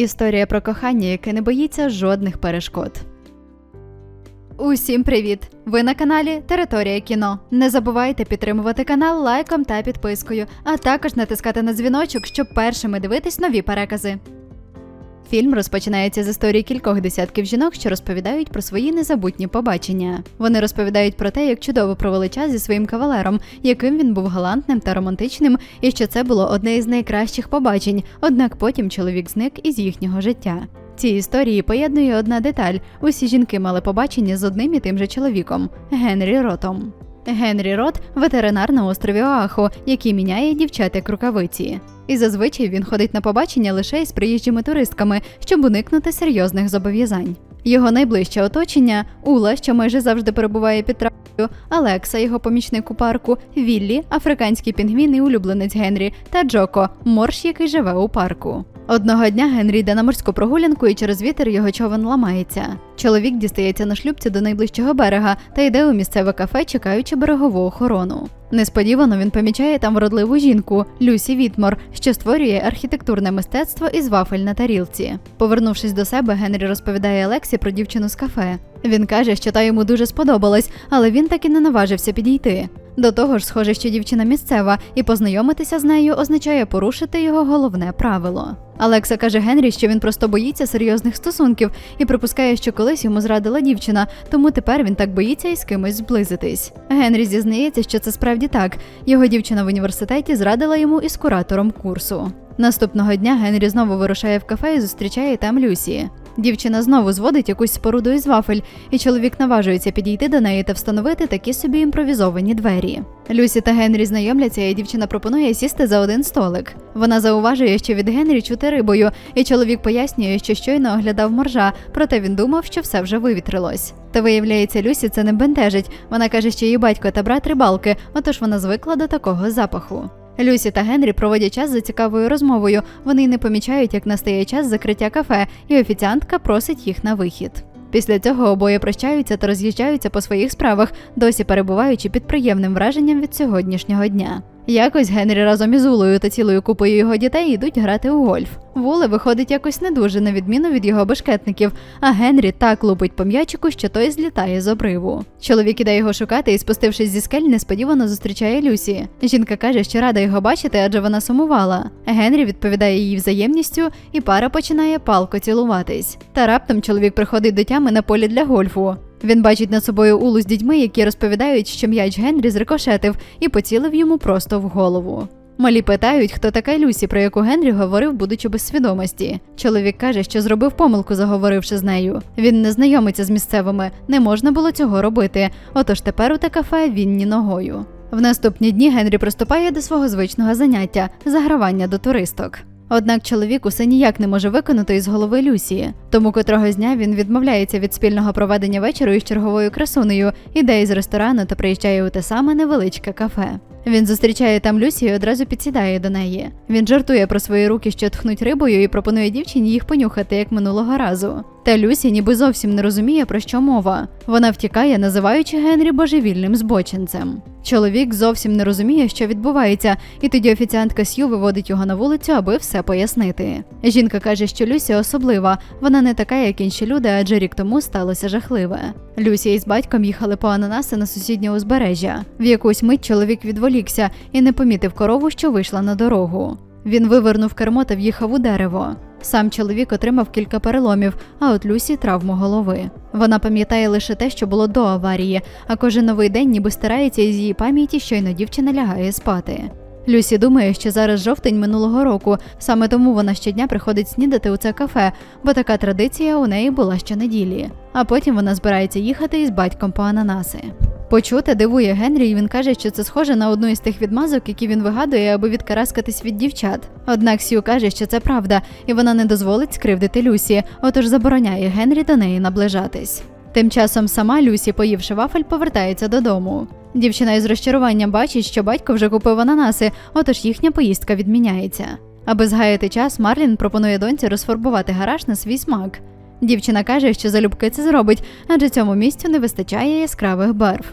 Історія про кохання, яке не боїться жодних перешкод. Усім привіт! Ви на каналі Територія кіно. Не забувайте підтримувати канал лайком та підпискою, а також натискати на дзвіночок, щоб першими дивитись нові перекази. Фільм розпочинається з історії кількох десятків жінок, що розповідають про свої незабутні побачення. Вони розповідають про те, як чудово провели час зі своїм кавалером, яким він був галантним та романтичним, і що це було одне із найкращих побачень. Однак потім чоловік зник із їхнього життя. Ці історії поєднує одна деталь: усі жінки мали побачення з одним і тим же чоловіком Генрі Ротом. Генрі Рот ветеринар на острові Оахо, який міняє дівчат як рукавиці. І зазвичай він ходить на побачення лише із приїжджими туристками, щоб уникнути серйозних зобов'язань. Його найближче оточення Ула, що майже завжди перебуває під травою, Алекса, його помічник у парку, Віллі, африканський пінгвін і улюбленець Генрі, та Джоко, морж, який живе у парку. Одного дня Генрі йде на морську прогулянку і через вітер його човен ламається. Чоловік дістається на шлюбці до найближчого берега та йде у місцеве кафе, чекаючи берегову охорону. Несподівано він помічає там вродливу жінку Люсі Вітмор, що створює архітектурне мистецтво із вафель на тарілці. Повернувшись до себе, Генрі розповідає Алексі про дівчину з кафе. Він каже, що та йому дуже сподобалась, але він так і не наважився підійти. До того ж, схоже, що дівчина місцева, і познайомитися з нею означає порушити його головне правило. Алекса каже Генрі, що він просто боїться серйозних стосунків і припускає, що колись йому зрадила дівчина, тому тепер він так боїться із кимось зблизитись. Генрі зізнається, що це справді так. Його дівчина в університеті зрадила йому із куратором курсу. Наступного дня Генрі знову вирушає в кафе і зустрічає там Люсі. Дівчина знову зводить якусь споруду із вафель, і чоловік наважується підійти до неї та встановити такі собі імпровізовані двері. Люсі та Генрі знайомляться, і дівчина пропонує сісти за один столик. Вона зауважує, що від Генрі чути рибою, і чоловік пояснює, що щойно оглядав моржа, проте він думав, що все вже вивітрилось. Та виявляється, Люсі це не бентежить. Вона каже, що її батько та брат рибалки, отож вона звикла до такого запаху. Люсі та Генрі проводять час за цікавою розмовою. Вони не помічають, як настає час закриття кафе, і офіціантка просить їх на вихід. Після цього обоє прощаються та роз'їжджаються по своїх справах, досі перебуваючи під приємним враженням від сьогоднішнього дня. Якось Генрі разом із Улою та цілою купою його дітей йдуть грати у гольф. Вуле виходить якось не дуже, на відміну від його бешкетників, а Генрі так лупить по м'ячику, що той злітає з обриву. Чоловік іде його шукати і, спустившись зі скель, несподівано зустрічає Люсі. Жінка каже, що рада його бачити, адже вона сумувала. Генрі відповідає їй взаємністю, і пара починає палко цілуватись. Та раптом чоловік приходить до тями на полі для гольфу. Він бачить над собою улу з дітьми, які розповідають, що м'яч Генрі зрикошетив і поцілив йому просто в голову. Малі питають, хто така Люсі, про яку Генрі говорив, будучи без свідомості. Чоловік каже, що зробив помилку, заговоривши з нею. Він не знайомиться з місцевими, не можна було цього робити. Отож тепер у те кафе він ні ногою. В наступні дні Генрі приступає до свого звичного заняття загравання до туристок. Однак чоловік усе ніяк не може виконати із голови Люсі. Тому котрого дня він відмовляється від спільного проведення вечору із черговою красунею, іде із ресторану та приїжджає у те саме невеличке кафе. Він зустрічає там Люсі і одразу підсідає до неї. Він жартує про свої руки, що тхнуть рибою, і пропонує дівчині їх понюхати, як минулого разу. Та Люсі ніби зовсім не розуміє, про що мова. Вона втікає, називаючи Генрі божевільним збочинцем. Чоловік зовсім не розуміє, що відбувається, і тоді офіціантка Сью виводить його на вулицю, аби все пояснити. Жінка каже, що Люсі особлива, вона не така, як інші люди, адже рік тому сталося жахливе. Люсі із батьком їхали по ананаси на сусіднє узбережжя. В якусь мить чоловік відволікся і не помітив корову, що вийшла на дорогу. Він вивернув кермо та в'їхав у дерево. Сам чоловік отримав кілька переломів, а от Люсі травму голови. Вона пам'ятає лише те, що було до аварії, а кожен новий день ніби стирається із її пам'яті, щойно дівчина лягає спати. Люсі думає, що зараз жовтень минулого року, саме тому вона щодня приходить снідати у це кафе, бо така традиція у неї була щонеділі. А потім вона збирається їхати із батьком по ананаси. Почуте дивує Генрі, і він каже, що це схоже на одну із тих відмазок, які він вигадує, аби відкараскатись від дівчат. Однак Сью каже, що це правда, і вона не дозволить скривдити Люсі, отож забороняє Генрі до неї наближатись. Тим часом сама Люсі, поївши вафель, повертається додому. Дівчина із розчаруванням бачить, що батько вже купив ананаси, отож їхня поїздка відміняється. Аби згаяти час, Марлін пропонує доньці розфарбувати гараж на свій смак. Дівчина каже, що залюбки це зробить, адже цьому місцю не вистачає яскравих барв.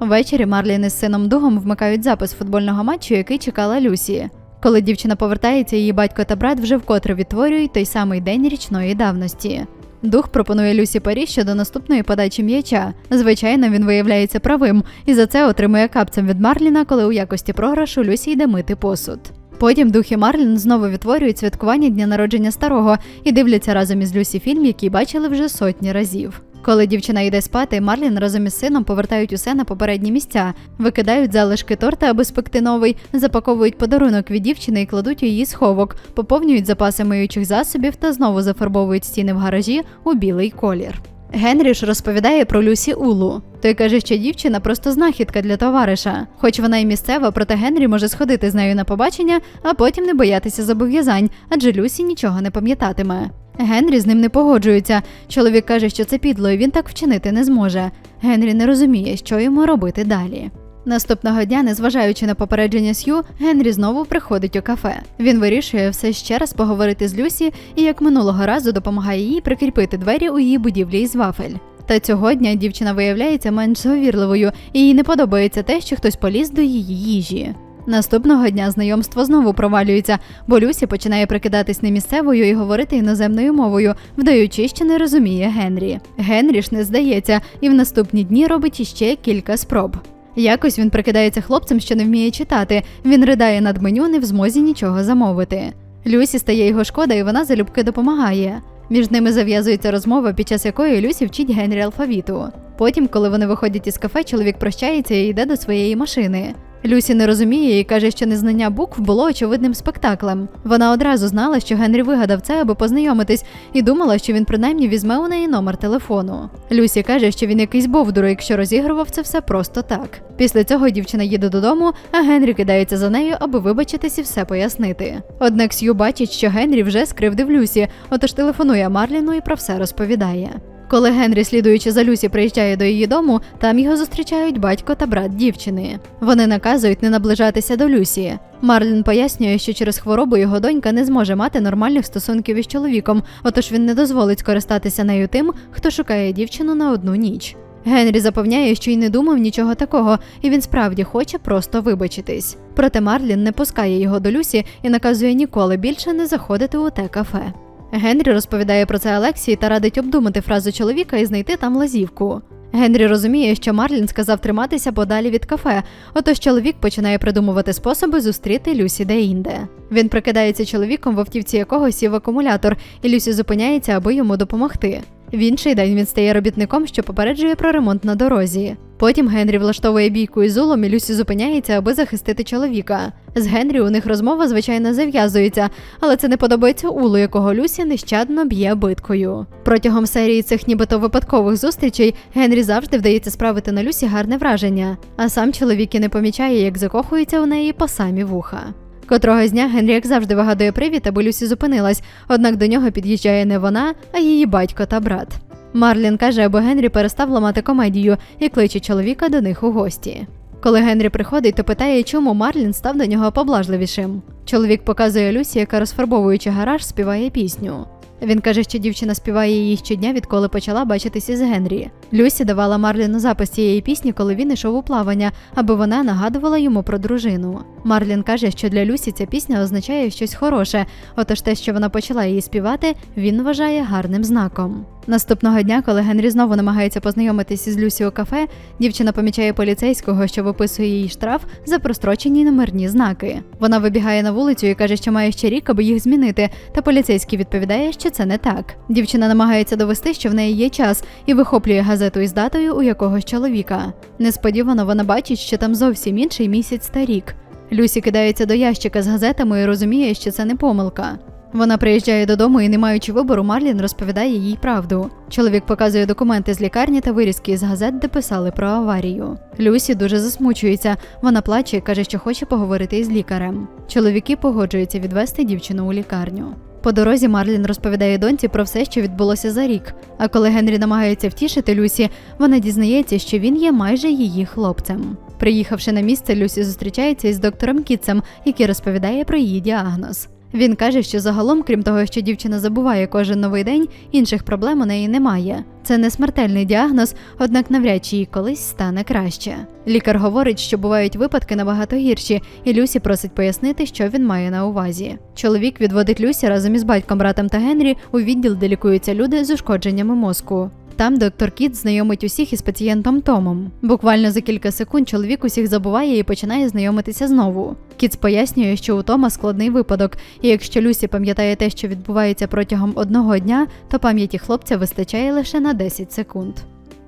Ввечері Марлін із сином Дугом вмикають запис футбольного матчу, який чекала Люсі. Коли дівчина повертається, її батько та брат вже вкотре відтворюють той самий день річної давності. Дух пропонує Люсі парі щодо наступної подачі м'яча. Звичайно, він виявляється правим, і за це отримує капцем від Марліна, коли у якості програшу Люсі йде мити посуд. Потім Дух і Марлін знову відтворюють святкування дня народження старого і дивляться разом із Люсі фільм, який бачили вже сотні разів. Коли дівчина йде спати, Марлін разом із сином повертають усе на попередні місця, викидають залишки торта, аби спекти новий, запаковують подарунок від дівчини і кладуть у її сховок, поповнюють запаси миючих засобів та знову зафарбовують стіни в гаражі у білий колір. Генрі ж розповідає про Люсі Улу. Той каже, що дівчина просто знахідка для товариша. Хоч вона і місцева, проте Генрі може сходити з нею на побачення, а потім не боятися зобов'язань, адже Люсі нічого не пам'ятатиме. Генрі з ним не погоджується. Чоловік каже, що це підло, і він так вчинити не зможе. Генрі не розуміє, що йому робити далі. Наступного дня, незважаючи на попередження Сью, Генрі знову приходить у кафе. Він вирішує все ще раз поговорити з Люсі і, як минулого разу, допомагає їй прикріпити двері у її будівлі із вафель. Та цього дня дівчина виявляється менш зговірливою, і їй не подобається те, що хтось поліз до її їжі. Наступного дня знайомство знову провалюється, бо Люсі починає прикидатись немісцевою і говорити іноземною мовою, вдаючи, що не розуміє Генрі. Генрі ж не здається, і в наступні дні робить іще кілька спроб. Якось він прикидається хлопцем, що не вміє читати. Він ридає над меню, не в змозі нічого замовити. Люсі стає його шкода, і вона залюбки допомагає. Між ними зав'язується розмова, під час якої Люсі вчить Генрі алфавіту. Потім, коли вони виходять із кафе, чоловік прощається і йде до своєї машини. Люсі не розуміє і каже, що незнання букв було очевидним спектаклем. Вона одразу знала, що Генрі вигадав це, аби познайомитись, і думала, що він принаймні візьме у неї номер телефону. Люсі каже, що він якийсь бовдур, якщо розігрував це все просто так. Після цього дівчина їде додому, а Генрі кидається за нею, аби вибачитись і все пояснити. Однак Сью бачить, що Генрі вже скривдив Люсі, отож телефонує Марліну і про все розповідає. Коли Генрі, слідуючи за Люсі, приїжджає до її дому, там його зустрічають батько та брат дівчини. Вони наказують не наближатися до Люсі. Марлін пояснює, що через хворобу його донька не зможе мати нормальних стосунків із чоловіком, отож він не дозволить скористатися нею тим, хто шукає дівчину на одну ніч. Генрі запевняє, що й не думав нічого такого, і він справді хоче просто вибачитись. Проте Марлін не пускає його до Люсі і наказує ніколи більше не заходити у те кафе. Генрі розповідає про це Алексії та радить обдумати фразу чоловіка і знайти там лазівку. Генрі розуміє, що Марлін сказав триматися подалі від кафе, отож чоловік починає придумувати способи зустріти Люсі де-інде. Він прикидається чоловіком, в автівці якого сів акумулятор, і Люсі зупиняється, аби йому допомогти. В інший день він стає робітником, що попереджує про ремонт на дорозі. Потім Генрі влаштовує бійку із Зулом, і Люсі зупиняється, аби захистити чоловіка. З Генрі у них розмова, звичайно, зав'язується, але це не подобається Улу, якого Люсі нещадно б'є биткою. Протягом серії цих нібито випадкових зустрічей Генрі завжди вдається справити на Люсі гарне враження, а сам чоловік і не помічає, як закохується у неї по самі вуха. Котрого дня Генрі, як завжди, вигадує привід, аби Люсі зупинилась, однак до нього під'їжджає не вона, а її батько та брат. Марлін каже, аби Генрі перестав ламати комедію і кличе чоловіка до них у гості. Коли Генрі приходить, то питає, чому Марлін став до нього поблажливішим. Чоловік показує Люсі, яка розфарбовуючи гараж, співає пісню. Він каже, що дівчина співає її щодня, відколи почала бачитися з Генрі. Люсі давала Марліну запис цієї пісні, коли він йшов у плавання, аби вона нагадувала йому про дружину. Марлін каже, що для Люсі ця пісня означає щось хороше, отож те, що вона почала її співати, він вважає гарним знаком. Наступного дня, коли Генрі знову намагається познайомитися з Люсі у кафе, дівчина помічає поліцейського, що виписує їй штраф за прострочені номерні знаки. Вона вибігає на вулицю і каже, що має ще рік, аби їх змінити. Та поліцейський відповідає, що це не так. Дівчина намагається довести, що в неї є час, і вихоплює газету із датою у якогось чоловіка. Несподівано вона бачить, що там зовсім інший місяць та рік. Люсі кидається до ящика з газетами і розуміє, що це не помилка. Вона приїжджає додому і, не маючи вибору, Марлін розповідає їй правду. Чоловік показує документи з лікарні та вирізки із газет, де писали про аварію. Люсі дуже засмучується. Вона плаче і каже, що хоче поговорити із лікарем. Чоловіки погоджуються відвести дівчину у лікарню. По дорозі Марлін розповідає доньці про все, що відбулося за рік. А коли Генрі намагається втішити Люсі, вона дізнається, що він є майже її хлопцем. Приїхавши на місце, Люсі зустрічається із доктором Кітсом, який розповідає про її діагноз. Він каже, що загалом, крім того, що дівчина забуває кожен новий день, інших проблем у неї немає. Це не смертельний діагноз, однак навряд чи їй колись стане краще. Лікар говорить, що бувають випадки набагато гірші, і Люсі просить пояснити, що він має на увазі. Чоловік відводить Люсі разом із батьком, братом та Генрі у відділ, де лікуються люди з ушкодженнями мозку. Там доктор Кіт знайомить усіх із пацієнтом Томом. Буквально за кілька секунд чоловік усіх забуває і починає знайомитися знову. Кіц пояснює, що у Тома складний випадок, і якщо Люсі пам'ятає те, що відбувається протягом одного дня, то пам'яті хлопця вистачає лише на 10 секунд.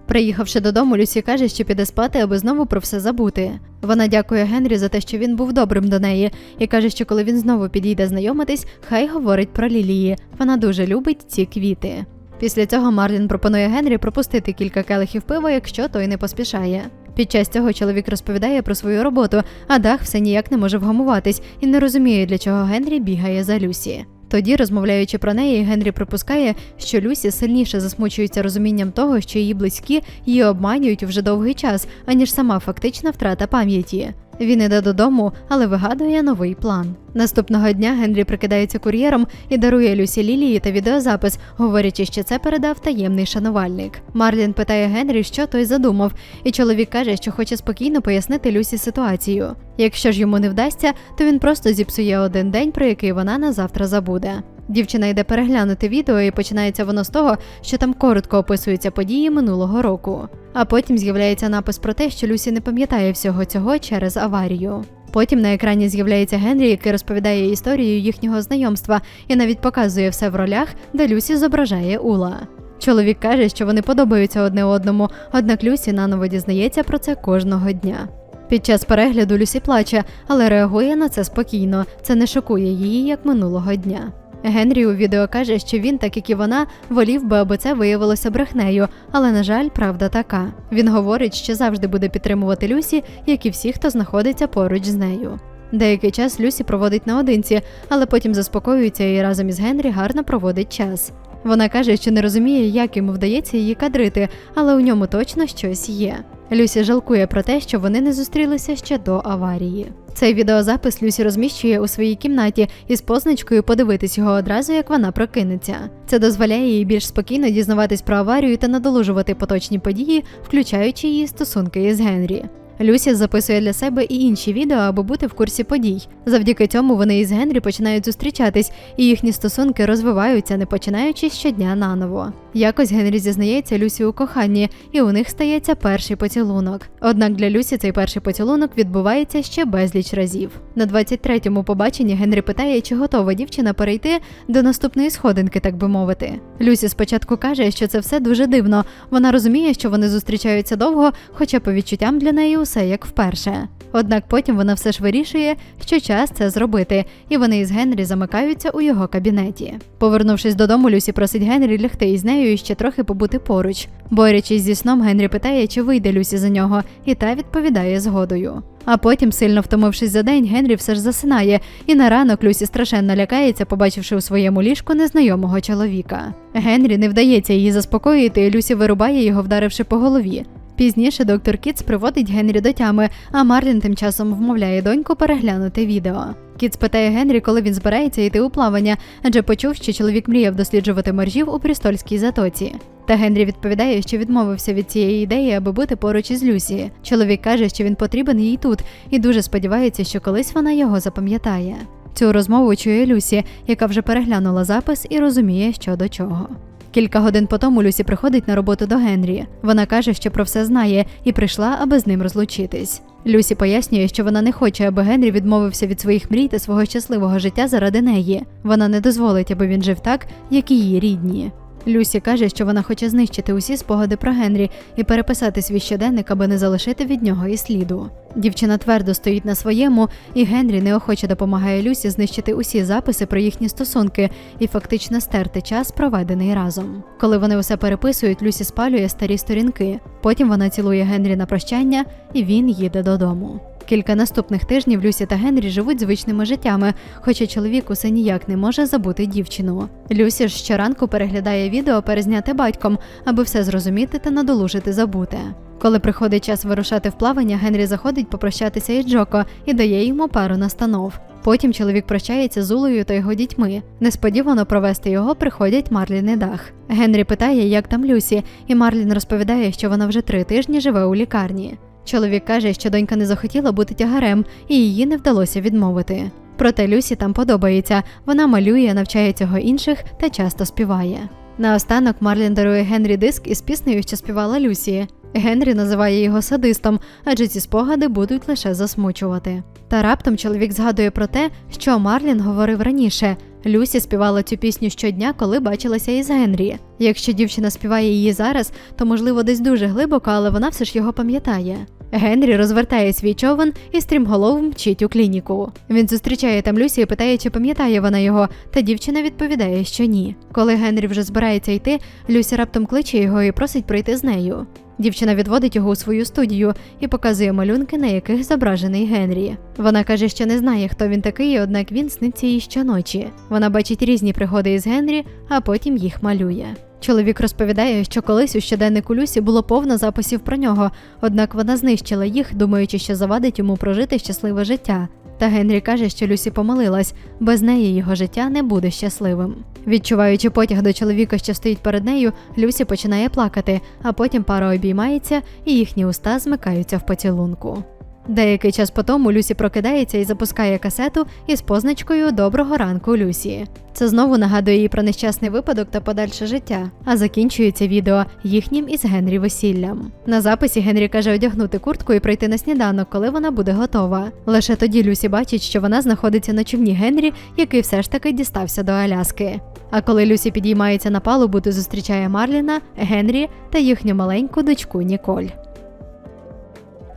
Приїхавши додому, Люсі каже, що піде спати, аби знову про все забути. Вона дякує Генрі за те, що він був добрим до неї, і каже, що коли він знову підійде знайомитись, хай говорить про лілії. Вона дуже любить ці квіти. Після цього Марлін пропонує Генрі пропустити кілька келихів пива, якщо той не поспішає. Під час цього чоловік розповідає про свою роботу, а дах все ніяк не може вгамуватись і не розуміє, для чого Генрі бігає за Люсі. Тоді, розмовляючи про неї, Генрі припускає, що Люсі сильніше засмучується розумінням того, що її близькі її обманюють вже довгий час, аніж сама фактична втрата пам'яті. Він іде додому, але вигадує новий план. Наступного дня Генрі прикидається кур'єром і дарує Люсі лілії та відеозапис, говорячи, що це передав таємний шанувальник. Марлін питає Генрі, що той задумав, і чоловік каже, що хоче спокійно пояснити Люсі ситуацію. Якщо ж йому не вдасться, то він просто зіпсує один день, про який вона на завтра забуде. Дівчина йде переглянути відео, і починається воно з того, що там коротко описуються події минулого року. А потім з'являється напис про те, що Люсі не пам'ятає всього цього через аварію. Потім на екрані з'являється Генрі, який розповідає історію їхнього знайомства і навіть показує все в ролях, де Люсі зображає Ула. Чоловік каже, що вони подобаються одне одному, однак Люсі наново дізнається про це кожного дня. Під час перегляду Люсі плаче, але реагує на це спокійно. Це не шокує її як минулого дня. Генрі у відео каже, що він, так як і вона, волів би, аби це виявилося брехнею, але на жаль, правда така. Він говорить, що завжди буде підтримувати Люсі, як і всі, хто знаходиться поруч з нею. Деякий час Люсі проводить наодинці, але потім заспокоюється і разом із Генрі гарно проводить час. Вона каже, що не розуміє, як йому вдається її кадрити, але у ньому точно щось є. Люсі жалкує про те, що вони не зустрілися ще до аварії. Цей відеозапис Люсі розміщує у своїй кімнаті із позначкою подивитись його одразу, як вона прокинеться. Це дозволяє їй більш спокійно дізнаватись про аварію та надолужувати поточні події, включаючи її стосунки із Генрі. Люсі записує для себе і інші відео, аби бути в курсі подій. Завдяки цьому вони із Генрі починають зустрічатись, і їхні стосунки розвиваються, не починаючи щодня наново. Якось Генрі зізнається Люсі у коханні, і у них стається перший поцілунок. Однак для Люсі цей перший поцілунок відбувається ще безліч разів. На 23-му побаченні Генрі питає, чи готова дівчина перейти до наступної сходинки, так би мовити. Люсі спочатку каже, що це все дуже дивно. Вона розуміє, що вони зустрічаються довго, хоча по відчуттям для неї усе як вперше. Однак потім вона все ж вирішує, що час це зробити, і вони із Генрі замикаються у його кабінеті. Повернувшись додому, Люсі просить Генрі лягти із нею і ще трохи побути поруч. Борючись зі сном, Генрі питає, чи вийде Люсі за нього, і та відповідає згодою. А потім, сильно втомившись за день, Генрі все ж засинає, і на ранок Люсі страшенно лякається, побачивши у своєму ліжку незнайомого чоловіка. Генрі не вдається її заспокоїти, і Люсі вирубає його, вдаривши по голові. Пізніше доктор Кітс приводить Генрі до тями, а Марлін тим часом вмовляє доньку переглянути відео. Кітс питає Генрі, коли він збирається йти у плавання, адже почув, що чоловік мріяв досліджувати моржів у Прістольській затоці. Та Генрі відповідає, що відмовився від цієї ідеї, аби бути поруч із Люсі. Чоловік каже, що він потрібен їй тут, і дуже сподівається, що колись вона його запам'ятає. Цю розмову чує Люсі, яка вже переглянула запис і розуміє, що до чого. Кілька годин по тому Люсі приходить на роботу до Генрі. Вона каже, що про все знає, і прийшла, аби з ним розлучитись. Люсі пояснює, що вона не хоче, аби Генрі відмовився від своїх мрій та свого щасливого життя заради неї. Вона не дозволить, аби він жив так, як і її рідні. Люсі каже, що вона хоче знищити усі спогади про Генрі і переписати свій щоденник, аби не залишити від нього і сліду. Дівчина твердо стоїть на своєму, і Генрі неохоче допомагає Люсі знищити усі записи про їхні стосунки і фактично стерти час, проведений разом. Коли вони усе переписують, Люсі спалює старі сторінки. Потім вона цілує Генрі на прощання, і він їде додому. Кілька наступних тижнів Люсі та Генрі живуть звичними життями, хоча чоловік усе ніяк не може забути дівчину. Люсі ж щоранку переглядає відео, перезняте батьком, аби все зрозуміти та надолужити забуте. Коли приходить час вирушати в плавання, Генрі заходить попрощатися із Джоко і дає йому пару настанов. Потім чоловік прощається з Улою та його дітьми. Несподівано провести його приходять Марлін і Дах. Генрі питає, як там Люсі, і Марлін розповідає, що вона вже три тижні живе у лікарні. Чоловік каже, що донька не захотіла бути тягарем, і її не вдалося відмовити. Проте Люсі там подобається. Вона малює, навчає цього інших та часто співає. Наостанок Марлін дарує Генрі диск із піснею, що співала Люсі. Генрі називає його садистом, адже ці спогади будуть лише засмучувати. Та раптом чоловік згадує про те, що Марлін говорив раніше. Люсі співала цю пісню щодня, коли бачилася із Генрі. Якщо дівчина співає її зараз, то можливо десь дуже глибоко, але вона все ж його пам'ятає. Генрі розвертає свій човен і стрімголов мчить у клініку. Він зустрічає там Люсі і питає, чи пам'ятає вона його, та дівчина відповідає, що ні. Коли Генрі вже збирається йти, Люсі раптом кличе його і просить прийти з нею. Дівчина відводить його у свою студію і показує малюнки, на яких зображений Генрі. Вона каже, що не знає, хто він такий, однак він сниться їй щоночі. Вона бачить різні пригоди із Генрі, а потім їх малює. Чоловік розповідає, що колись у щоденнику Люсі було повно записів про нього, однак вона знищила їх, думаючи, що завадить йому прожити щасливе життя. Та Генрі каже, що Люсі помилилась, без неї його життя не буде щасливим. Відчуваючи потяг до чоловіка, що стоїть перед нею, Люсі починає плакати, а потім пара обіймається і їхні уста змикаються в поцілунку. Деякий час по тому Люсі прокидається і запускає касету із позначкою Доброго ранку, Люсі. Це знову нагадує їй про нещасний випадок та подальше життя. А закінчується відео їхнім із Генрі весіллям. На записі Генрі каже одягнути куртку і прийти на сніданок, коли вона буде готова. Лише тоді Люсі бачить, що вона знаходиться на човні Генрі, який все ж таки дістався до Аляски. А коли Люсі підіймається на палубу, то зустрічає Марліна, Генрі та їхню маленьку дочку Ніколь.